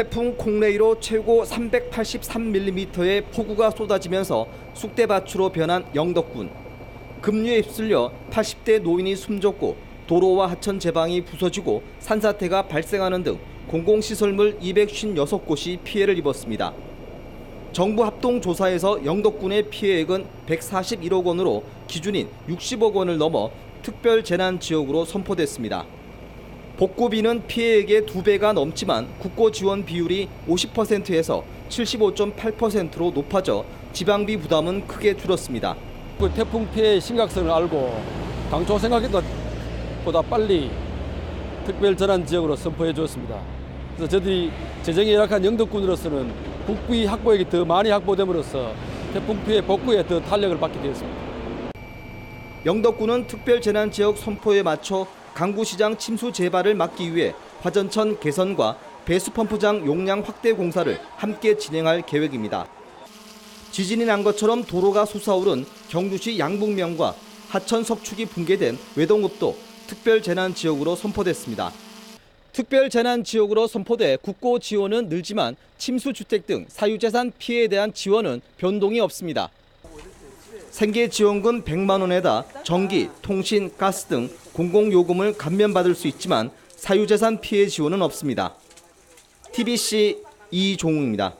태풍 콩레이로 최고 383mm의 폭우가 쏟아지면서 쑥대밭으로 변한 영덕군. 급류에 휩쓸려 80대 노인이 숨졌고 도로와 하천 제방이 부서지고 산사태가 발생하는 등 공공시설물 256곳이 피해를 입었습니다. 정부 합동 조사에서 영덕군의 피해액은 141억 원으로 기준인 60억 원을 넘어 특별 재난 지역으로 선포됐습니다. 복구비는 피해액의 두 배가 넘지만 국고 지원 비율이 50%에서 75.8%로 높아져 지방비 부담은 크게 줄었습니다. 그 태풍 피해의 심각성을 알고 당초 생각했던 보다 빨리 특별 전환 지역으로 선포해 주었습니다. 그래서 저들이 재정이 열악한 영덕군으로서는 국비 확보액이 더 많이 확보됨으로써 태풍 피해 복구에 더 탄력을 받게 되었습니다. 영덕군은 특별 재난 지역 선포에 맞춰 강구시장 침수 재발을 막기 위해 화전천 개선과 배수 펌프장 용량 확대 공사를 함께 진행할 계획입니다. 지진이 난 것처럼 도로가 솟아오른 경주시 양북면과 하천 석축이 붕괴된 외동읍도 특별 재난 지역으로 선포됐습니다. 특별 재난 지역으로 선포돼 국고 지원은 늘지만 침수 주택 등 사유재산 피해에 대한 지원은 변동이 없습니다. 생계지원금 100만 원에다 전기, 통신, 가스 등 공공요금을 감면받을 수 있지만 사유재산 피해 지원은 없습니다. TBC 이종우입니다.